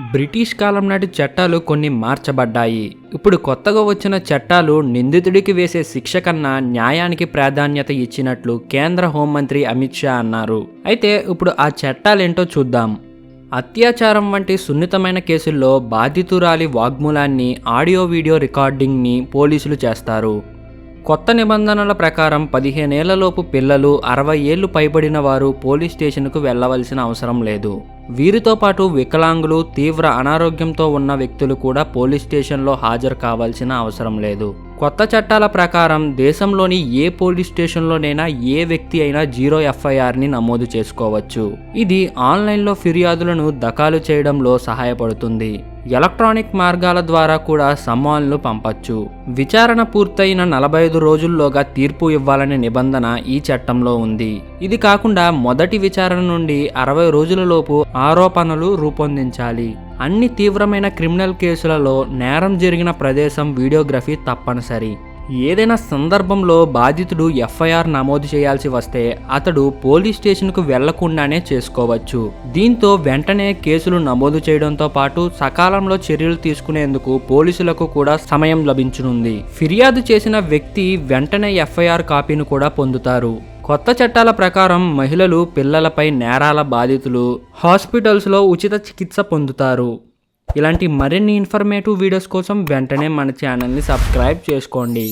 British కాలం నాటి చట్టాలు కొన్ని మార్చబడ్డాయి. ఇప్పుడు కొత్తగా వచ్చిన చట్టాలు నిందితుడికి వేసే శిక్ష కన్నా న్యాయానికి ప్రాధాన్యత ఇచ్చినట్లు కేంద్ర హోంమంత్రి అమిత్ షా అన్నారు. అయితే ఇప్పుడు ఆ చట్టాలేంటో చూద్దాం. అత్యాచారం వంటి సున్నితమైన కేసుల్లో బాధితురాలి వాగ్మూలాన్ని ఆడియో వీడియో రికార్డింగ్ని పోలీసులు చేస్తారు. కొత్త నిబంధనల ప్రకారం పదిహేనేళ్ళలోపు పిల్లలు అరవై ఏళ్ళు పైబడిన వారు పోలీస్ స్టేషన్కు వెళ్ళవలసిన అవసరం లేదు. వీరితో పాటు వికలాంగులు తీవ్ర అనారోగ్యంతో ఉన్న వ్యక్తులు కూడా పోలీస్ స్టేషన్లో హాజరు కావాల్సిన అవసరం లేదు. కొత్త చట్టాల ప్రకారం దేశంలోని ఏ పోలీస్ స్టేషన్లోనైనా ఏ వ్యక్తి అయినా జీరో ఎఫ్ఐఆర్ని నమోదు చేసుకోవచ్చు. ఇది ఆన్లైన్లో ఫిర్యాదులను దఖాలు చేయడంలో సహాయపడుతుంది. ఎలక్ట్రానిక్ మార్గాల ద్వారా కూడా సమ్మాన్లు పంపచ్చు. విచారణ పూర్తయిన నలభై ఐదు రోజుల్లోగా తీర్పు ఇవ్వాలనే నిబంధన ఈ చట్టంలో ఉంది. ఇది కాకుండా మొదటి విచారణ నుండి అరవై రోజులలోపు ఆరోపణలు రూపొందించాలి. అన్ని తీవ్రమైన క్రిమినల్ కేసులలో నేరం జరిగిన ప్రదేశం వీడియోగ్రఫీ తప్పనిసరి. ఏదైనా సందర్భంలో బాధితుడు ఎఫ్ఐఆర్ నమోదు చేయాల్సి వస్తే అతడు పోలీస్ స్టేషన్కు వెళ్ళకుండానే చేసుకోవచ్చు. దీంతో వెంటనే కేసులు నమోదు చేయడంతో పాటు సకాలంలో చర్యలు తీసుకునేందుకు పోలీసులకు కూడా సమయం లభించనుంది. ఫిర్యాదు చేసిన వ్యక్తి వెంటనే ఎఫ్ఐఆర్ కాపీని కూడా పొందుతారు. కొత్త చట్టాల ప్రకారం మహిళలు పిల్లలపై నేరాల బాధితులు హాస్పిటల్స్లో ఉచిత చికిత్స పొందుతారు. ఇలాంటి మరిన్ని ఇన్ఫర్మేటివ్ వీడియోస్ కోసం వెంటనే మన ఛానల్ని సబ్స్క్రైబ్ చేసుకోండి.